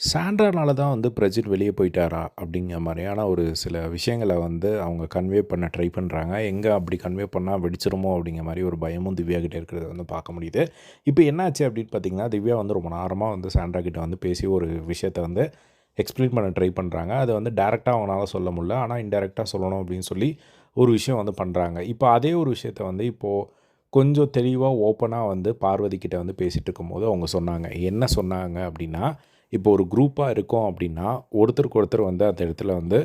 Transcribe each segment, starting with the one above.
சாண்ட்ரானால தான் வந்து பிரஜித் வெளியே போயிட்டாரா? அப்படிங்கிற மாதிரியான ஒரு சில விஷயங்களை வந்து அவங்க கன்வே பண்ண ட்ரை பண்ணுறாங்க எங்கே அப்படி கன்வே பண்ணால் வெடிச்சிருமோ அப்படிங்கிற மாதிரி ஒரு பயமும் திவ்யா கிட்டே இருக்கிறத வந்து பார்க்க முடியுது. இப்போ என்னாச்சு அப்படின்னு பார்த்தீங்கன்னா, திவ்யா வந்து ரொம்ப நேரமாக வந்து சாண்ட்ரா கிட்ட வந்து பேசி ஒரு விஷயத்த வந்து எக்ஸ்பிளைன் பண்ண ட்ரை பண்ணுறாங்க அதை வந்து டேரெக்டாக அவங்களால சொல்ல முடியல. ஆனால் இன்டைரக்ட்டா சொல்லணும் அப்படின்னு சொல்லி ஒரு விஷயம் வந்து பண்ணுறாங்க இப்போ அதே ஒரு விஷயத்த வந்து இப்போது கொஞ்சம் தெளிவாக ஓப்பனாக வந்து பார்வதி கிட்ட வந்து பேசிகிட்டு இருக்கும்போது அவங்க சொன்னாங்க. என்ன சொன்னாங்க அப்படின்னா, இப்போ ஒரு குரூப்பாக இருக்கோம் அப்படின்னா, ஒருத்தருக்கு ஒருத்தர் வந்து அந்த இடத்துல வந்து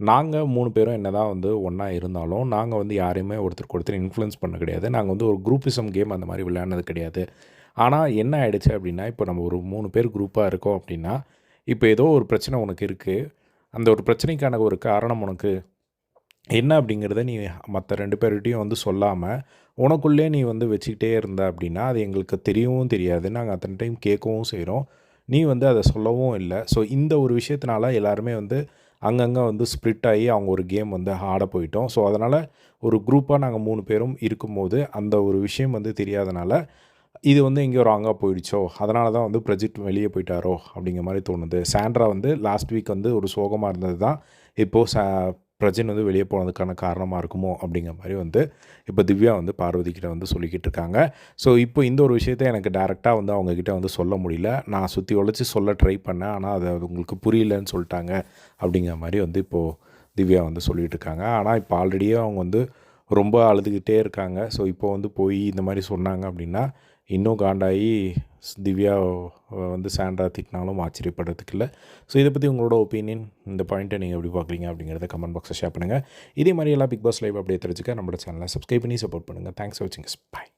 நாங்கள் மூணு பேரும் என்னதான் வந்து ஒன்றா இருந்தாலும், நாங்கள் வந்து யாரையுமே ஒருத்தருக்கு ஒருத்தர் இன்ஃப்ளூயன்ஸ் பண்ண கிடையாது. நாங்கள் வந்து ஒரு குரூப்பிசம் கேம் அந்த மாதிரி விளையாடுனது கிடையாது. ஆனால் என்ன ஆகிடுச்சு அப்படின்னா, இப்போ நம்ம ஒரு மூணு பேர் குரூப்பாக இருக்கோம் அப்படின்னா, இப்போ ஏதோ ஒரு பிரச்சனை உனக்கு இருக்குது அந்த ஒரு பிரச்சனைக்கான ஒரு காரணம் உனக்கு என்ன அப்படிங்கிறத நீ மற்ற ரெண்டு பேர்கிட்டையும் வந்து சொல்லாமல் உனக்குள்ளே நீ வந்து வச்சுக்கிட்டே இருந்த அப்படின்னா, அது எங்களுக்கு தெரியவும் தெரியாது. நாங்கள் அத்தனை டைம் கேட்கவும் செய்கிறோம் நீ வந்து அதை சொல்லவும் இல்லை ஸோ இந்த ஒரு விஷயத்தினால எல்லாருமே வந்து அங்கங்கே வந்து ஸ்ப்ளிட் ஆகி அவங்க ஒரு கேம் வந்து ஆட போயிட்டோம். ஸோ அதனால் ஒரு குரூப்பாக நாங்கள் மூணு பேரும் இருக்கும்போது, அந்த ஒரு விஷயம் வந்து தெரியாதனால, இது வந்து எங்கேயோ ராங்காக போயிடுச்சோ! அதனால தான் வந்து பிரஜிட் வெளியே போயிட்டாரோ! அப்படிங்கிற மாதிரி தோணுது. சாண்ட்ரா வந்து லாஸ்ட் வீக் வந்து ஒரு சோகமாக இருந்தது தான். இப்போது ச பிரஜன் வந்து வெளியே போனதுக்கான காரணமாக இருக்குமோ! அப்படிங்கிற மாதிரி வந்து இப்போ திவ்யா வந்து பார்வதிக்கிட்ட வந்து சொல்லிக்கிட்டு இருக்காங்க. ஸோ இப்போ இந்த ஒரு விஷயத்த எனக்கு டேரெக்டாக வந்து அவங்கக்கிட்ட வந்து சொல்ல முடியல. நான் சுற்றி உழைச்சி சொல்ல ட்ரை பண்ணேன். ஆனால் அது உங்களுக்கு புரியலன்னு சொல்லிட்டாங்க அப்படிங்கிற மாதிரி வந்து இப்போது திவ்யா வந்து சொல்லிகிட்டு இருக்காங்க. ஆனால் இப்போ ஆல்ரெடியே அவங்க வந்து ரொம்ப அழுதுகிட்டே இருக்காங்க. ஸோ இப்போ வந்து போய் இந்த மாதிரி சொன்னாங்க அப்படின்னா, இன்னும் காண்டாகி திவ்யா வந்து சாண்ட்ரா திட்டினாலும் ஆச்சரியப்படுறதுக்கு இல்லை ஸோ இதை பற்றி உங்களோட ஒப்பீனியன் இந்த பாயிண்ட்டை நீங்கள் எப்படி பார்க்குறீங்க? அப்படிங்கிறத கமெண்ட் பாக்ஸில் ஷேர் பண்ணுங்கள் இதே மாதிரி எல்லாம் பிக் பாஸ் லைவ் அப்படியே தெரிஞ்சுக்க நம்மளோட சேனலை சப்ஸ்கிரைப் பண்ணி சப்போர்ட் பண்ணுங்க. தேங்க்ஸ் ஃபார் வாட்சிங் பாய்.